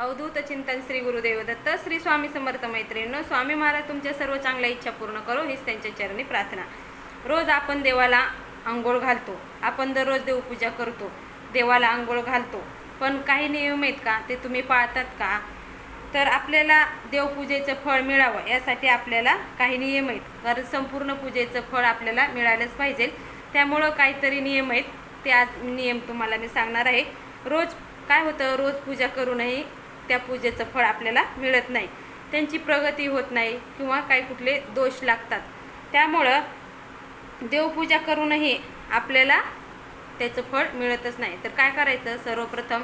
अवधूत चिंतन श्री गुरुदेव दत्त श्री स्वामी समर्थ मैत्रिणीनं स्वामी महाराज तुमच्या सर्व चांगल्या इच्छा पूर्ण करो हीच त्यांच्या चरणी प्रार्थना. रोज आपण देवाला आंघोळ घालतो. आपण दररोज देवपूजा करतो. देवाला आंघोळ घालतो. पण काही नियम आहेत का? ते तुम्ही पाळतात का? तर आपल्याला देवपूजेचं फळ मिळावं यासाठी आपल्याला काही नियम आहेत. कारण संपूर्ण पूजेचं फळ आपल्याला मिळालंच पाहिजे. त्यामुळं काहीतरी नियम आहेत. ते आज नियम तुम्हाला मी सांगणार आहे. रोज काय होतं? रोज पूजा करूनही त्या पूजेचं फळ आपल्याला मिळत नाही. त्यांची प्रगती होत नाही किंवा काही कुठले दोष लागतात. त्यामुळं देवपूजा करूनही आपल्याला त्याचं फळ मिळतच नाही. तर काय करायचं? सर्वप्रथम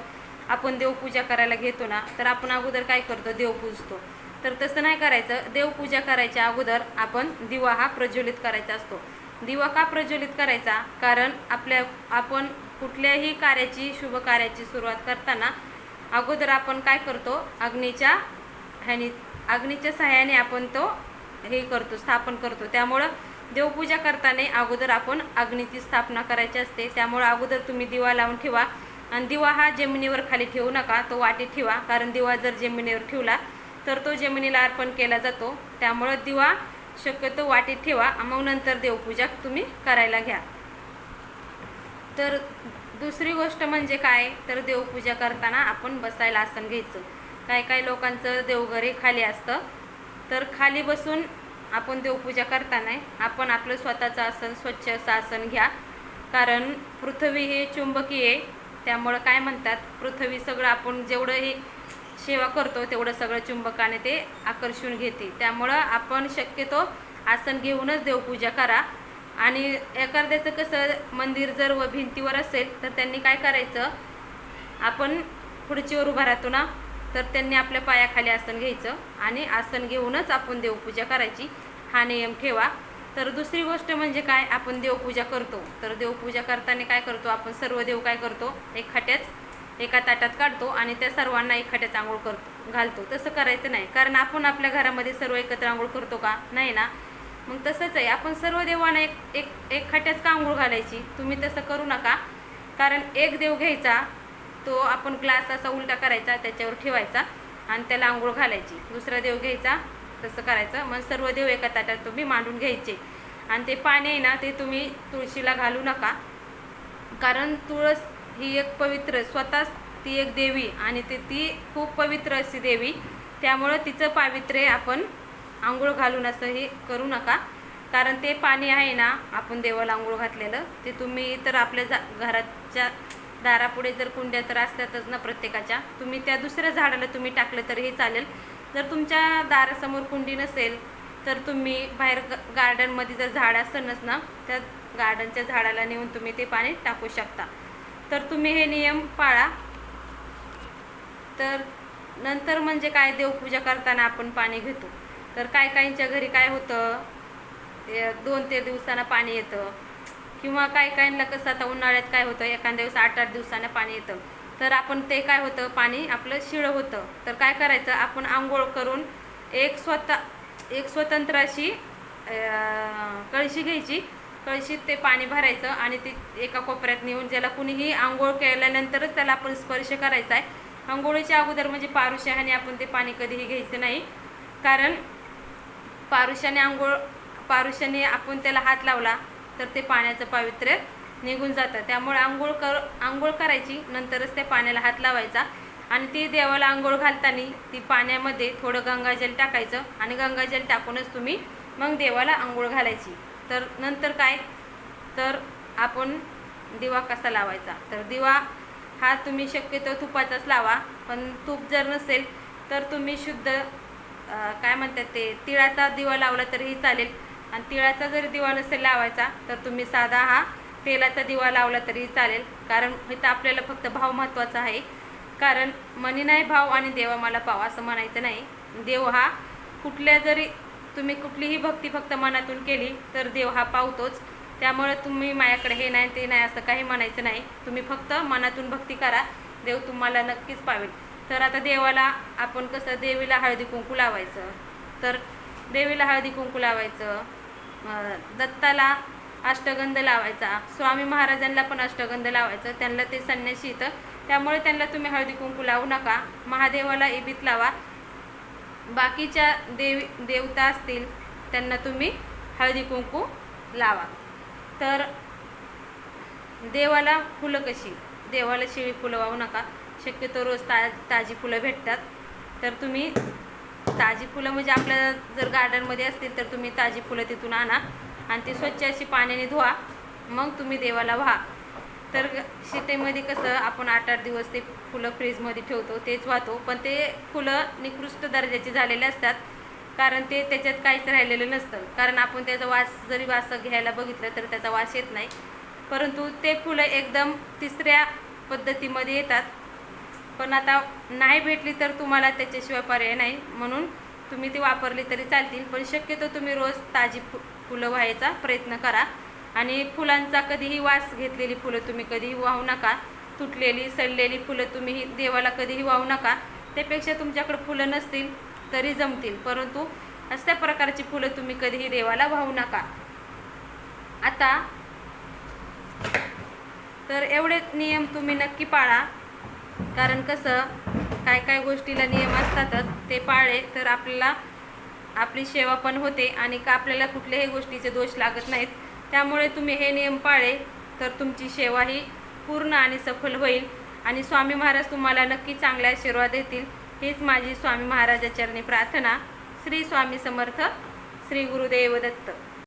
आपण देवपूजा करायला घेतो ना तर आपण अगोदर काय करतो? देव पूजतो. तर तसं नाही करायचं. देवपूजा करायच्या अगोदर आपण दिवा हा प्रज्वलित करायचा असतो. दिवा का प्रज्वलित करायचा? कारण आपल्या आपण कुठल्याही कार्याची शुभ कार्याची सुरुवात करताना अगोदर आपण काय करतो? अग्नीच्या ह्यानी अग्नीच्या सहाय्याने आपण तो हे करतो स्थापन करतो. त्यामुळं देवपूजा करताना अगोदर आपण अग्नीची स्थापना करायची असते. त्यामुळं अगोदर तुम्ही दिवा लावून ठेवा. आणि दिवा हा जमिनीवर खाली ठेवू नका तो वाटीत ठेवा. कारण दिवा जर जमिनीवर ठेवला तर तो जमिनीला अर्पण केला जातो. त्यामुळं दिवा शक्यतो वाटीत ठेवा. मग नंतर देवपूजा तुम्ही करायला घ्या. तर दुसरी गोष्ट म्हणजे काय? तर देवपूजा करताना आपण बसायला आसन घ्यायचं. काही काही लोकांचं देवघरही खाली असतं. तर खाली बसून आपण देवपूजा करताना आपण आपलं स्वतःचं आसन स्वच्छ असं आसन घ्या. कारण पृथ्वी हे चुंबकीय आहे. त्यामुळं काय म्हणतात? पृथ्वी सगळं आपण जेवढं हे सेवा करतो तेवढं सगळं चुंबकाने ते आकर्षून घेते. त्यामुळं आपण शक्यतो आसन घेऊनच देवपूजा करा. आणि एखाद्याचं कसं मंदिर जर व भिंतीवर असेल तर त्यांनी काय करायचं? आपण खुर्चीवर उभा राहतो ना तर त्यांनी आपल्या पायाखाली आसन घ्यायचं आणि आसन घेऊनच आपण देवपूजा करायची. हा नियम ठेवा. तर दुसरी गोष्ट म्हणजे काय? आपण देवपूजा करतो. तर देवपूजा करताना काय करतो? आपण सर्व देव काय करतो? एक खाट्याच एका ताटात काढतो आणि त्या सर्वांना एक खाट्यात आंघोळ करतो घालतो. तसं करायचं नाही. कारण आपण आपल्या घरामध्ये सर्व एकत्र आंघोळ करतो का? नाही ना. मग तसंच आहे. आपण सर्व देवांना एक एक एक खाट्याच का आंघोळ घालायची. तुम्ही तसं करू नका. कारण एक देव घ्यायचा तो आपण ग्लास असा उलटा करायचा त्याच्यावर ठेवायचा आणि त्याला आंघोळ घालायची. दुसरा देव घ्यायचा तसं करायचं. मग सर्व देव एका ताटात तुम्ही मांडून घ्यायचे. आणि ते पाणी आहे ना ते तुम्ही तुळशीला घालू नका. कारण तुळस ही एक पवित्र स्वतःच ती एक देवी आणि ते ती खूप पवित्र अशी देवी. त्यामुळं तिचं पावित्र्य आपण आंघोळ घालून असं हे करू नका. कारण ते पाणी आहे ना आपण देवाला आंघोळ घातलेलं ते तुम्ही तर आपल्या जा घराच्या दारापुढे जर कुंड्या तर असतातच ना प्रत्येकाच्या तुम्ही त्या दुसऱ्या झाडाला तुम्ही टाकलं तरीही चालेल. जर तुमच्या दारासमोर कुंडी नसेल तर तुम्ही बाहेर ग गार्डनमध्ये जर झाड असेलच ना त्या गार्डनच्या झाडाला नेऊन तुम्ही ते पाणी टाकू शकता. तर तुम्ही हे नियम पाळा. तर नंतर म्हणजे काय देवपूजा करताना आपण पाणी घेतो. तर काय काहींच्या घरी काय होतं? ते दोन ते दिवसानं पाणी येतं. किंवा काय काहींना कसं आता उन्हाळ्यात काय होतं? एखाद्या दिवस आठ आठ दिवसानं पाणी येतं. तर आपण ते काय होतं? पाणी आपलं शिळं होतं. तर काय करायचं? आपण आंघोळ करून एक स्वतः एक स्वतंत्र अशी कळशी घ्यायची. कळशीत ते पाणी भरायचं आणि ते एका कोपऱ्यात नेऊन ज्याला कुणीही आंघोळ केल्यानंतरच त्याला आपण स्पर्श करायचा आहे. आंघोळीच्या अगोदर म्हणजे पारुशाहाने आपण ते पाणी कधीही घ्यायचं नाही. कारण पारुशाने आंघोळ पारुशाने आपण त्याला हात लावला तर ते पाण्याचं पावित्र्य निघून जातं. त्यामुळे आंघोळ कर आंघोळ करायची नंतरच त्या पाण्याला हात लावायचा. आणि ती देवाला आंघोळ घालताना ती पाण्यामध्ये थोडं गंगाजल टाकायचं आणि गंगाजल टाकूनच तुम्ही मग देवाला आंघोळ घालायची. तर नंतर काय? तर आपण दिवा कसा लावायचा? तर दिवा हा तुम्ही शक्यतो तुपाचाच लावा पण तूप जर नसेल तर तुम्ही शुद्ध काय म्हणतात ते तिळाचा दिवा लावला तरीही चालेल. आणि तिळाचा जरी दिवा नसेल लावायचा तर तुम्ही साधा हा तेलाचा दिवा लावला तरीही चालेल. कारण इथं आपल्याला फक्त भाव महत्त्वाचा आहे. कारण मनी नाही भाव आणि देवा मला पाव असं म्हणायचं नाही. देव हा कुठल्या जरी तुम्ही कुठलीही भक्ती फक्त मनातून केली तर देव हा पावतोच. त्यामुळे तुम्ही माझ्याकडे हे नाही ते नाही असं काही म्हणायचं नाही. तुम्ही फक्त मनातून भक्ती करा. देव तुम्हाला नक्कीच पावेल. तर आता देवाला आपण कसं देवीला हळदी कुंकू लावायचं. तर देवीला हळदी कुंकू लावायचं. दत्ताला अष्टगंध लावायचा. स्वामी महाराजांना पण अष्टगंध लावायचं. त्यांना ते संन्याशी इथं त्यामुळे त्यांना तुम्ही हळदी कुंकू लावू नका. महादेवाला इबीत लावा. बाकीच्या देवी देवता असतील त्यांना तुम्ही हळदी कुंकू लावा. तर देवाला फुलं कशी? देवाला शिळी फुलं वाहू नका. शक्यतो रोज ता ताजी फुलं भेटतात. तर तुम्ही ताजी फुलं म्हणजे आपल्या जर गार्डनमध्ये असतील तर तुम्ही ताजी फुलं तिथून आणा आणि ती स्वच्छ अशी पाण्याने धुवा. मग तुम्ही देवाला व्हा. तर शितेमध्ये कसं आपण आठ आठ दिवस ते फुलं फ्रीजमध्ये ठेवतो तेच वाहतो. पण ते फुलं निकृष्ट दर्जाचे झालेले असतात. कारण ते त्याच्यात काहीच राहिलेलं नसतं. कारण आपण त्याचा वास जरी वास घ्यायला बघितलं तर त्याचा वास येत नाही. परंतु ते फुलं एकदम तिसऱ्या पद्धतीमध्ये येतात. पण आता नाही भेटली तर तुम्हाला त्याच्याशिवाय पर्याय नाही. म्हणून तुम्ही ती वापरली तरी चालतील. पण शक्यतो तुम्ही रोज ताजी फु फुलं व्हायचा प्रयत्न करा. आणि फुलांचा कधीही वास घेतलेली फुलं तुम्ही कधीही वाहू नका. तुटलेली सडलेली फुलं तुम्ही देवाला कधीही वाहू नका. त्यापेक्षा तुमच्याकडे फुलं नसतील तरी जमतील. परंतु अशा प्रकारची फुलं तुम्ही कधीही देवाला वाहू नका. आता तर एवढे नियम तुम्ही नक्की पाळा. कारण कसं काय काय गोष्टीला नियम असतातच ते पाळले तर आपल्याला आपली सेवा पण होते आणि का आपल्याला कुठल्याही गोष्टीचे दोष लागत नाहीत. त्यामुळे तुम्ही हे नियम पाळे तर तुमची सेवा ही पूर्ण आणि सफल होईल. आणि स्वामी महाराज तुम्हाला नक्की चांगले आशीर्वाद देतील. हीच माझी स्वामी महाराजाचरणी प्रार्थना. श्री स्वामी समर्थ श्री गुरुदेव दत्त.